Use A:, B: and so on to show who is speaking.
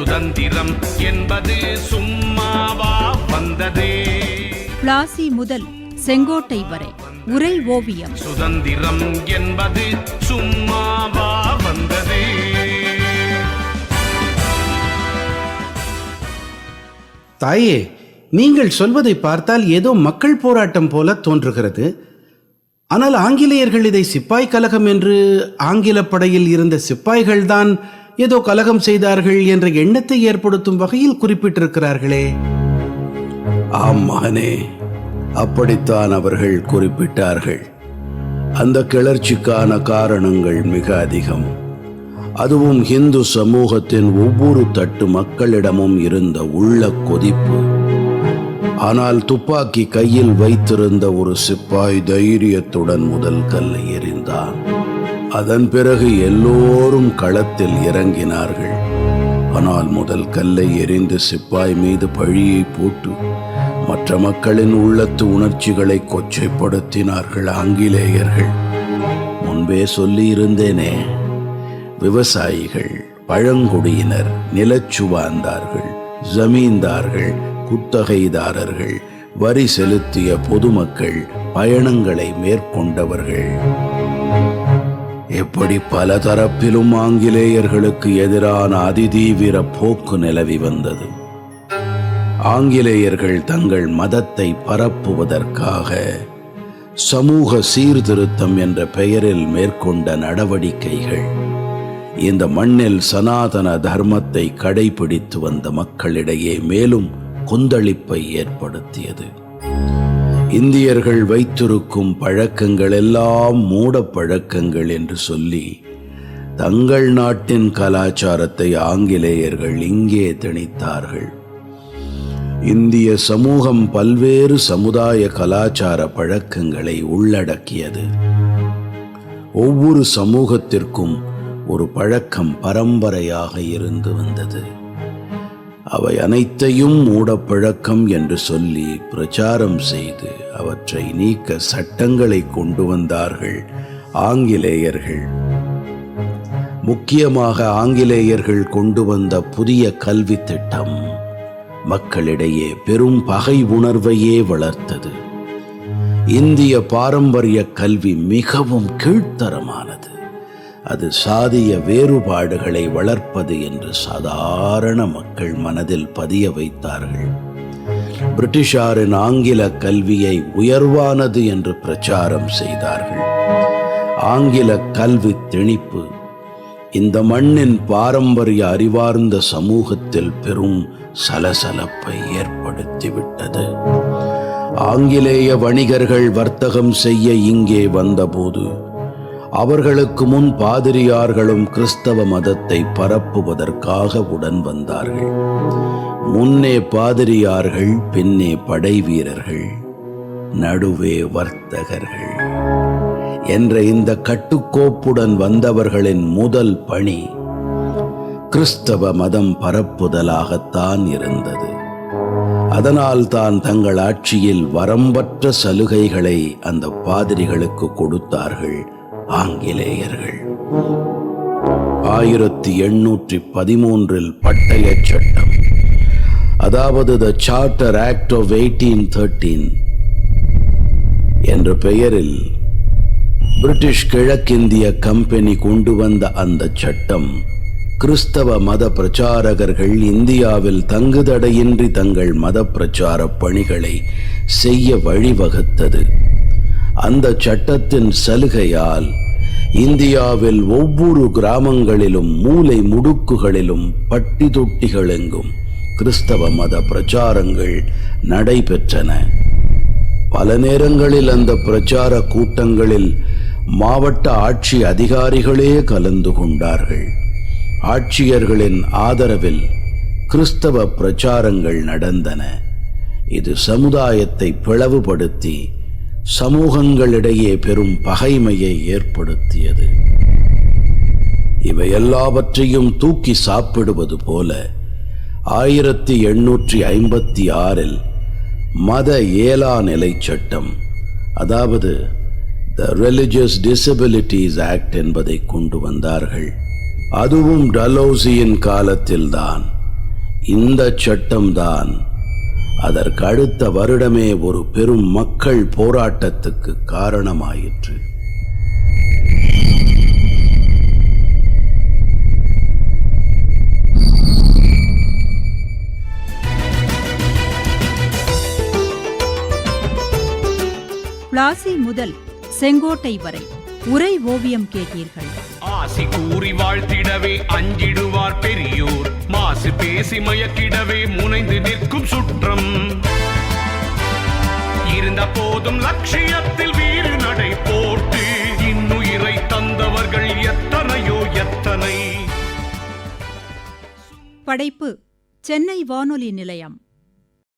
A: சுதந்திரம் என்பது சும்மாவா வந்ததே?
B: பிளாசி முதல் செங்கோட்டை வரை உரை ஓவியம்.
A: சுதந்திரம் என்பது சும்மாவா வந்ததே?
C: தாயே நீங்கள் சொல்வதை பார்த்தால் ஏதோ மக்கள் போராட்டம் போல தோன்றுகிறது. ஆனால் ஆங்கிலேயர்கள் இதை சிப்பாய் கலகம் என்று ஆங்கில படையில் இருந்த சிப்பாய்கள்தான் ஏதோ கலகம் செய்தார்கள் என்ற எண்ணத்தை ஏற்படுத்தும் வகையில் குறிப்பிட்டிருக்கிறார்களே.
D: ஆமானே அப்படித்தான் அவர்கள் குறிப்பிட்டார்கள். அந்த கிளர்ச்சிக்கான காரணங்கள் மிக அதிகம். அதுவும் இந்து சமூகத்தின் ஒவ்வொரு தட்டு மக்களிடமும் இருந்த உள்ள கொதிப்பு. ஆனால் துப்பாக்கி கையில் வைத்திருந்த ஒரு சிப்பாய் தைரியத்துடன் முதல் கல்லை எறிந்தான். அதன் பிறகு எல்லோரும் களத்தில் இறங்கினார்கள். ஆனால் முதல் கல்லை எறிந்து சிப்பாய் மீது பழியை போட்டு மற்ற மக்களின் உள்ளத்து உணர்ச்சிகளை கொச்சைப்படுத்தினார்கள் ஆங்கிலேயர்கள். முன்பே சொல்லியிருந்தேனே விவசாயிகள் பழங்குடியினர் நிலச்சுவார்ந்தார்கள் ஜமீன்தார்கள் குத்தகைதாரர்கள் வரி செலுத்திய பொதுமக்கள் பயணங்களை மேற்கொண்டவர்கள். எப்படி பல தரப்பிலும் ஆங்கிலேயர்களுக்கு எதிரான அதிதீவிர போக்கு நிலவி வந்தது. ஆங்கிலேயர்கள் தங்கள் மதத்தை பரப்புவதற்காக சமூக சீர்திருத்தம் என்ற பெயரில் மேற்கொண்ட நடவடிக்கைகள் இந்த மண்ணில் சனாதன தர்மத்தை கடைபிடித்து வந்த மக்களிடையே மேலும் கொந்தளிப்பை ஏற்படுத்தியது. இந்தியர்கள் வைத்திருக்கும் பழக்கங்கள் எல்லாம் மூட பழக்கங்கள் என்று சொல்லி தங்கள் நாட்டின் கலாச்சாரத்தை ஆங்கிலேயர்கள் இங்கே திணித்தார்கள். இந்திய சமூகம் பல்வேறு சமுதாய கலாச்சார பழக்கங்களை உள்ளடக்கியது. ஒவ்வொரு சமூகத்திற்கும் ஒரு பழக்கம் பரம்பரையாக இருந்து வந்தது. அவை அனைத்தையும் மூடப்பழக்கம் என்று சொல்லி பிரச்சாரம் செய்து அவற்றை நீக்க சட்டங்களை கொண்டு வந்தார்கள் ஆங்கிலேயர்கள். முக்கியமாக ஆங்கிலேயர்கள் கொண்டு வந்த புதிய கல்வி திட்டம் மக்களிடையே பெரும் பகை உணர்வையே வளர்த்தது. இந்திய பாரம்பரிய கல்வி மிகவும் கீழ்த்தரமானது. அது சாதிய வேறுபாடுகளை வளர்ப்பது என்று சாதாரண மக்கள் மனதில் பதிய வைத்தார்கள். பிரிட்டிஷாரின் ஆங்கில கல்வியை உயர்வானது என்று பிரச்சாரம் செய்தார்கள். ஆங்கில கல்வி திணிப்பு இந்த மண்ணின் பாரம்பரிய அறிவார்ந்த சமூகத்தில் பெரும் சலசலப்பை ஏற்படுத்திவிட்டது. ஆங்கிலேய வணிகர்கள் வர்த்தகம் செய்ய இங்கே வந்தபோது அவர்களுக்கு முன் பாதிரியார்களும் கிறிஸ்தவ மதத்தை பரப்புவதற்காக உடன் வந்தார்கள். முன்னே பாதிரியார்கள் பின்னே படை வீரர்கள் நடுவே வர்த்தகர்கள் என்ற இந்த கட்டுக்கோப்புடன் வந்தவர்களின் முதல் பணி கிறிஸ்தவ மதம் பரப்புதலாகத்தான் இருந்தது. அதனால் தான் தங்கள் ஆட்சியில் வரம்பற்ற சலுகைகளை அந்த பாதிரிகளுக்கு கொடுத்தார்கள். ஆங்கிலேயர்கள். ஆயிரத்தி எண்ணூற்றி பதிமூன்றில் பட்டய சட்டம். அதாவது the charter act of eighteen thirteen என்ற பெயரில் பிரிட்டிஷ் கிழக்கிந்திய கம்பெனி கொண்டு வந்த அந்த சட்டம் கிறிஸ்தவ மத பிரச்சாரகர்கள் இந்தியாவில் தங்குதடையின்றி தங்கள் மத பிரச்சார பணிகளை செய்ய வழிவகுத்தது. அந்த சட்டத்தின் சலுகையால் இந்தியாவில் ஒவ்வொரு கிராமங்களிலும் மூலை முடுக்குகளிலும் பட்டி தொட்டிகளெங்கும் கிறிஸ்தவ மத பிரச்சாரங்கள் நடைபெற்றன. பல நேரங்களில் அந்த பிரச்சார கூட்டங்களில் மாவட்ட ஆட்சி அதிகாரிகளே கலந்து கொண்டார்கள். ஆட்சியர்களின் ஆதரவில் கிறிஸ்தவ பிரச்சாரங்கள் நடந்தன. இது சமுதாயத்தை பிளவுபடுத்தி சமூகங்களிடையே பெரும் பகைமையை ஏற்படுத்தியது. இவை எல்லாவற்றையும் தூக்கி சாப்பிடுவது போல ஆயிரத்தி எண்ணூற்றி ஐம்பத்தி ஆறில் மத ஏலா நிலை சட்டம் அதாவது த ரிலிஜியஸ் டிசபிலிட்டிஸ் ஆக்ட் என்பதை கொண்டு வந்தார்கள். அதுவும் டலோசியின் காலத்தில்தான். இந்த சட்டம்தான் அதற்கு அடுத்த வருடமே ஒரு பெரும் மக்கள் போராட்டத்துக்கு காரணமாயிற்று.
B: பிளாசி முதல் செங்கோட்டை வரை உரை ஓவியம் கேட்டீர்கள்.
A: ஆசி கூறி வாழ்த்திடவே அஞ்சிடுவார் பெரியோர். மாசு பேசி மயக்கிடவே முனைந்து நிற்கும் சுற்றம். இருந்த போதும் லட்சியத்தில் வீறு நடை போட்டு இன்னுயிரை தந்தவர்கள் எத்தனையோ எத்தனை.
B: படைப்பு சென்னை வானொலி நிலையம்.